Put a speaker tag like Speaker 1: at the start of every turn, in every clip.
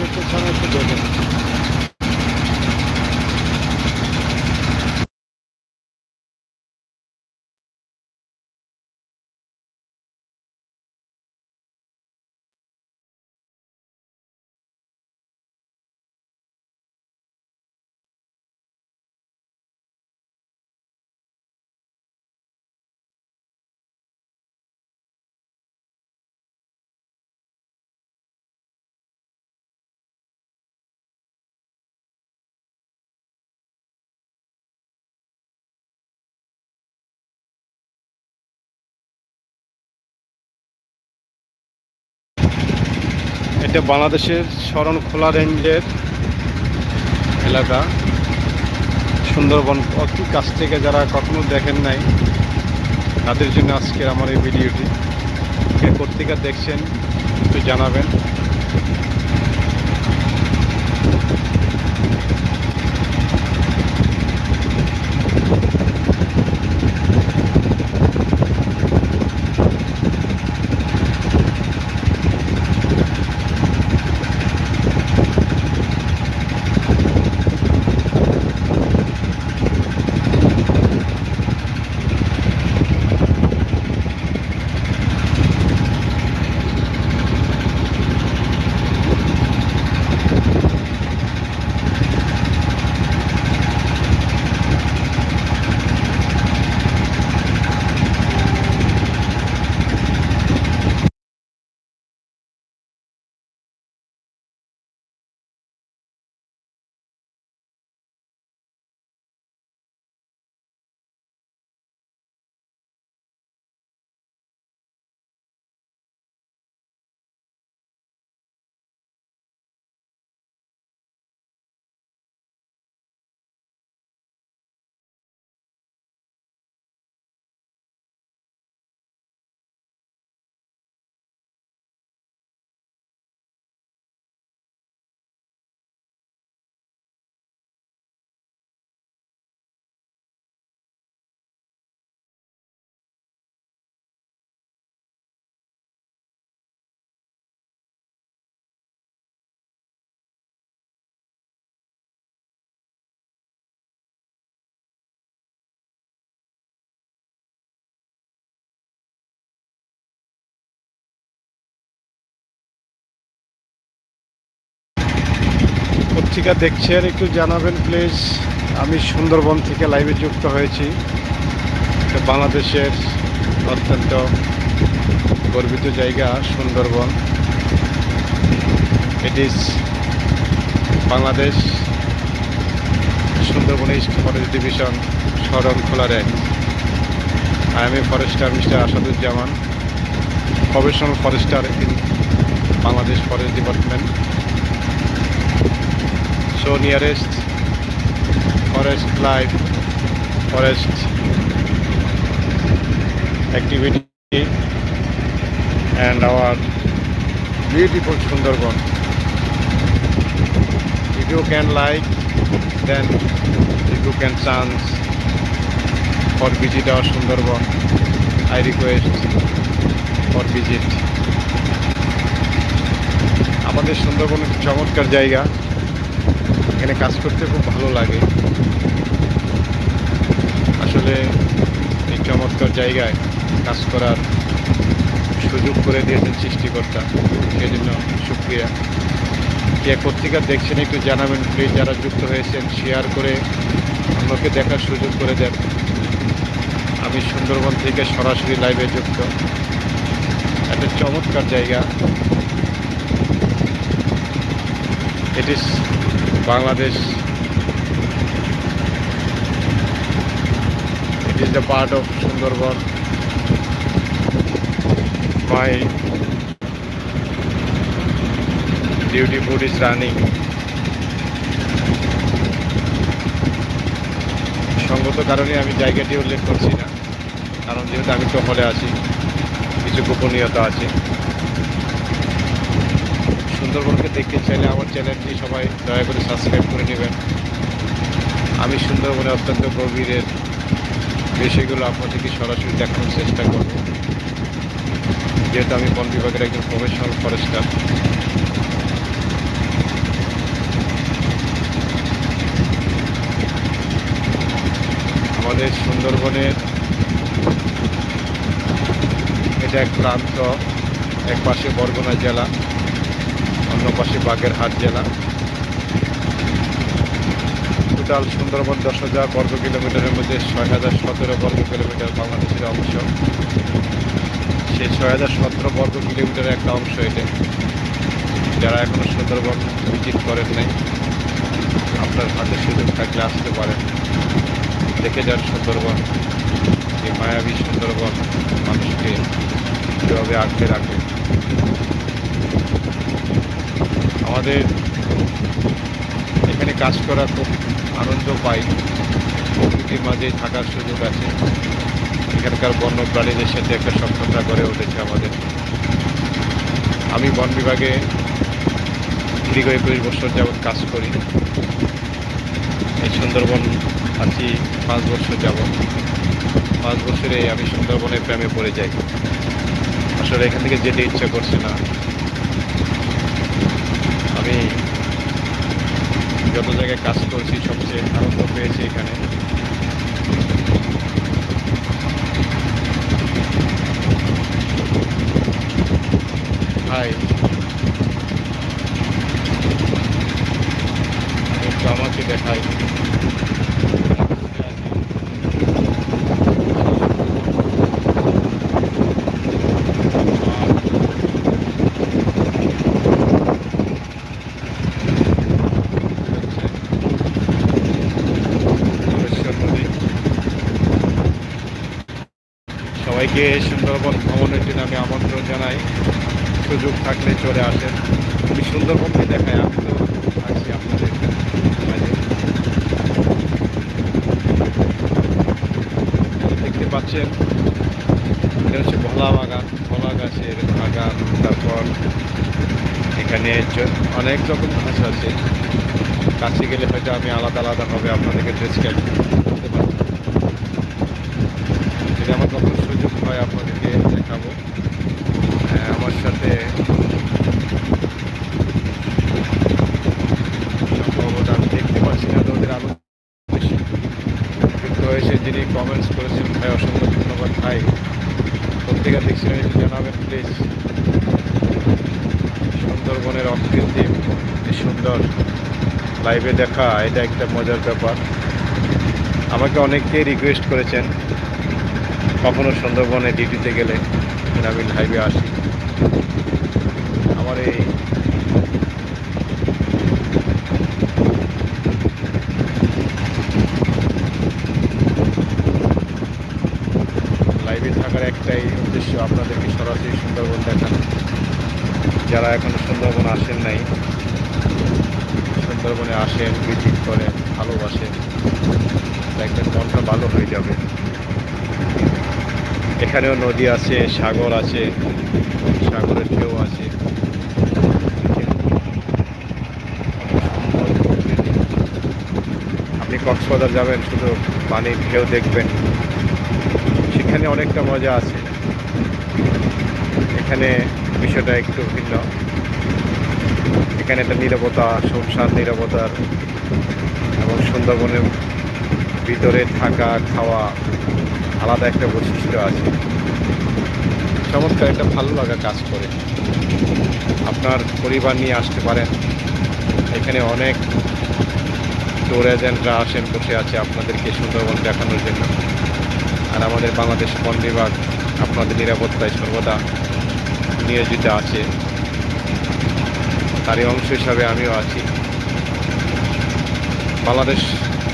Speaker 1: দেখতে চান একটু দেখেন এটা বাংলাদেশের শরণখোলা রেঞ্জের এলাকা। সুন্দরবন অতি কাছ থেকে যারা কখনো দেখেন নাই, তাদের জন্য আজকের আমার এই ভিডিওটি। কে পত্রিকা দেখছেন, একটু জানাবেন। পত্রিকা দেখছেন, একটু জানাবেন প্লিজ আমি সুন্দরবন থেকে লাইভে যুক্ত হয়েছি। বাংলাদেশের অত্যন্ত গর্বিত জায়গা, Sundarban. It is Bangladesh Sundarban east forest division Sharankhola range I am a forester mister Asaduzzaman. Professional forester in Bangladesh forest department so nearest forest life forest activity and our beautiful Sundarban. If you can like, then if you can chance for visit our Sundarban, I request for visit. আমাদের সুন্দরবন একটি চমৎকার জায়গা এখানে কাজ করতে খুব ভালো লাগে। আসলে এই চমৎকার জায়গায় কাজ করার সুযোগ করে দিয়েছেন সৃষ্টিকর্তা। সেই জন্য সুক্রিয়া। কে পত্রিকা দেখছেন, একটু জানাবেন প্লিজ যারা যুক্ত হয়েছেন শেয়ার করে অন্যকে দেখার সুযোগ করে দেন। আমি সুন্দরবন থেকে সরাসরি লাইভে যুক্ত। একটা চমৎকার জায়গা। It is Bangladesh. It is the part of Sundarban. My duty boat is running. সঙ্গত কারণে আমি জায়গাটি উল্লেখ করছি না কারণ যেহেতু আমি টহলে আছি কিছু গোপনীয়তা আছে সুন্দরবনকে দেখতে চাইলে আমার চ্যানেলটি সবাই দয়া করে সাবস্ক্রাইব করে নেবেন। আমি সুন্দরবনে অত্যন্ত গভীরের বিষয়গুলো আপনাদেরকে সরাসরি দেখানোর চেষ্টা করব। যেহেতু আমি বন বিভাগের একজন প্রফেশনাল ফরেস্টার আমাদের সুন্দরবনের এটা এক প্রান্ত, এক পাশে বরগোনা জেলা। অন্য পাশে বাগেরহাট জেলা। টোটাল সুন্দরবন দশ হাজার বর্গ কিলোমিটারের মধ্যে ছয় হাজার সতেরো বর্গ কিলোমিটার বাংলাদেশের অংশ। সেই ছয় হাজার সতেরো বর্গ কিলোমিটারের একটা অংশ এটা। যারা এখনও সুন্দরবন ভিজিট করেন নাই, আপনার হাতে সুযোগ থাকলে আসতে পারেন। দেখে যান সুন্দরবন, এই মায়াবী সুন্দরবন মানুষকে কীভাবে আঁকড়ে রাখে। আমাদের এখানে কাজ করা খুব আনন্দ পাই। প্রকৃতির মাঝে থাকার সুযোগ আছে। এখানকার বন্য প্রাণীদের সাথে একটা সক্ষতা গড়ে উঠেছে আমাদের। আমি বন বিভাগে দীর্ঘ একুশ বছর যাবৎ কাজ করি। এই সুন্দরবন আছি পাঁচ বছর যাবৎ। পাঁচ বছরে আমি সুন্দরবনের প্রেমে পড়ে যাই। আসলে এখান থেকে যেতে ইচ্ছা করছে না। আমি যত জায়গায় কাজ করছি সবচেয়ে আনন্দ পেয়েছি এখানে। দেখাই ধলেশ্বর নদী। সবাইকে সুন্দরবন ভ্রমণের জন্য আমি আমন্ত্রণ জানাই সুযোগ থাকলে চলে আসেন। আমি সুন্দরবনকে দেখাই আমি তো আছি আপনাদের দেখতে পাচ্ছেন, এটা হচ্ছে ভোলা বাগান। ভোলা গাছের বাগান, তারপর এখানে অনেক রকম গাছ আছে। কাছে গেলে হয়তো আমি আলাদা আলাদাভাবে আপনাদেরকে ডেসক্রাইব করতে পারব যদি আমার কখন সুযোগ হয় আপনাদেরকে দেখাবো হ্যাঁ, আমার সাথে সম্ভবত আমি দেখতে পাচ্ছি না তো ওদের আলো বেশি কিন্তু হয়েছে যিনি কমেন্টস করেছেন ভাই, অসংখ্য ধন্যবাদ। ভাই, পত্রিকা দেখছিলেন একটু জানাবেন প্লিজ সুন্দরবনের অকৃত্রিম, সুন্দর লাইভে দেখা, এটা একটা মজার ব্যাপার। আমাকে অনেকেই রিকোয়েস্ট করেছেন, কখনো সুন্দরবনে ডিউটিতে গেলে, আমি লাইভে আসি। আমার এই লাইভে থাকার একটাই উদ্দেশ্য আপনাদেরকে সরাসরি সুন্দরবন দেখানো। যারা এখনও সুন্দরবন আসেন নাই, সুন্দরবনে আসেন ভিজিট করেন, ভালোবাসেন, দেখবেন মনটা ভালো হয়ে যাবে। এখানেও নদী আছে, সাগর আছে, সাগরের ঢেউ আছে। আপনি কক্সবাজার যাবেন, শুধু পানির ঢেউ দেখবেন। সেখানে অনেকটা মজা আছে। এখানে বিষয়টা একটু ভিন্ন। এখানে একটা নিরাপত্তা সংসার নিরাপত্তার এবং সুন্দরবনের ভিতরে থাকা, খাওয়া আলাদা একটা বৈশিষ্ট্য আছে। চমৎকার একটা ভালো লাগা কাজ করে। আপনার পরিবার নিয়ে আসতে পারেন। এখানে অনেক ট্যুর এজেন্টরা আসেন, বসে আছে আপনাদেরকে সুন্দরবন দেখানোর জন্য। আর আমাদের বাংলাদেশ বন বিভাগ আপনাদের নিরাপত্তায় সর্বদা নিয়োজিত আছে। তারই অংশ হিসাবে আমিও আছি। বাংলাদেশ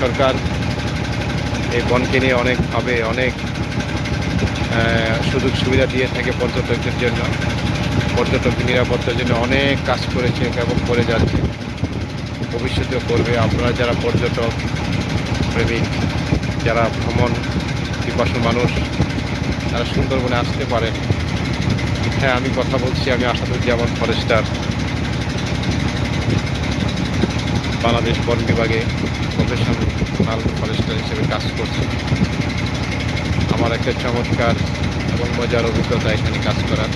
Speaker 1: সরকার এই বনকে নিয়ে অনেকভাবে অনেক সুযোগ সুবিধা দিয়ে থাকে পর্যটকদের জন্য। পর্যটক নিরাপত্তার জন্য অনেক কাজ করেছে, এবং করে যাচ্ছে। ভবিষ্যতেও করবে। আপনারা যারা পর্যটক প্রেমিক, যারা ভ্রমণ পিপাসু মানুষ, তারা সুন্দরবনে আসতে পারেন। হ্যাঁ আমি কথা বলছি, আমি আসাদুজ্জামান ফরেস্টার। বাংলাদেশ বন বিভাগে প্রফেশনাল ফরেস্টার হিসেবে কাজ করছি। আমার একটা চমৎকার এবং মজার অভিজ্ঞতা এখানে কাজ করার।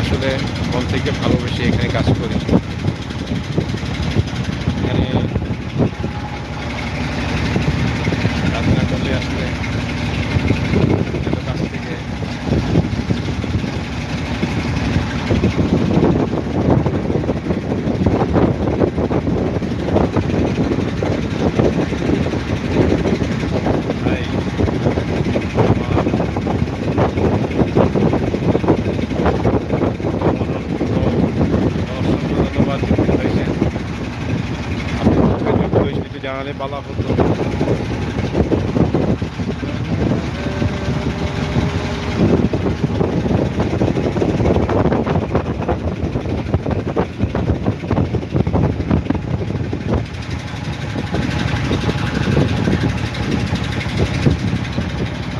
Speaker 1: আসলে মন থেকে ভালোবেসে এখানে কাজ করি এখানে কাজ না করলে আসলে তাহলে বলা হতো।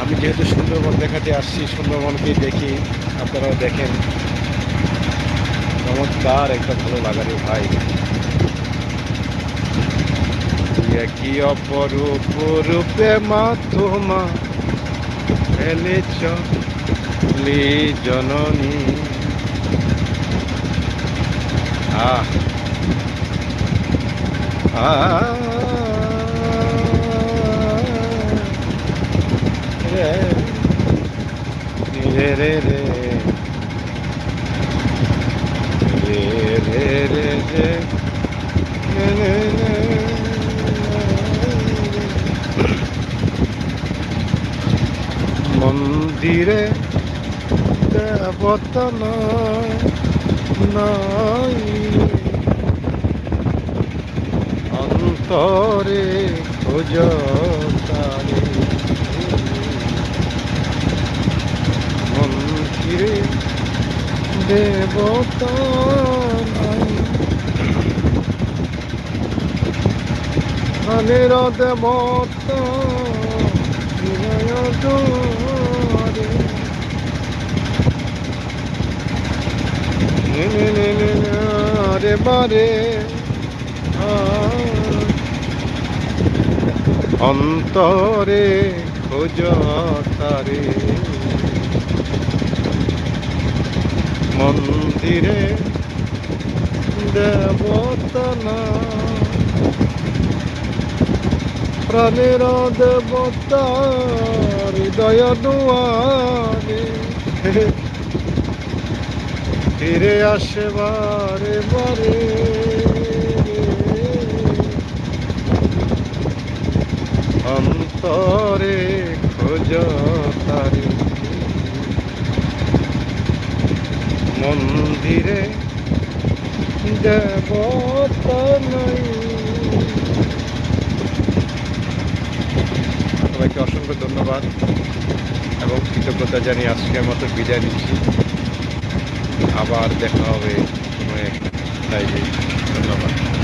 Speaker 1: আমি যেহেতু সুন্দরবন দেখাতে আসছি সুন্দরবনকেই দেখি, আপনারাও দেখেন। চমৎকার একটা ভালো লাগারে ভাই। কি অপরূপ রূপে মা তোমা ফেলেছ জননী আহ রে রে রে রে রে রে রে তীরে দেবতল নাই। অন্তরে খোঁজ তারে মন্দিরে দেবত নাই অনির হৃদয় রে বারে অন্তরে খোঁজ তারে মন্দিরে দেবতা প্রাণের দেবতা হৃদয় দুয়ারে ফিরে আসে বারে বারে। অন্তরে খোঁজ তারে। মন্দিরে দেবতা নাই সবাইকে অসংখ্য ধন্যবাদ এবং কৃতজ্ঞতা জানিয়ে আজকের মতো বিদায় নিচ্ছি। আবার দেখা হবে কোনো এক ধন্যবাদ।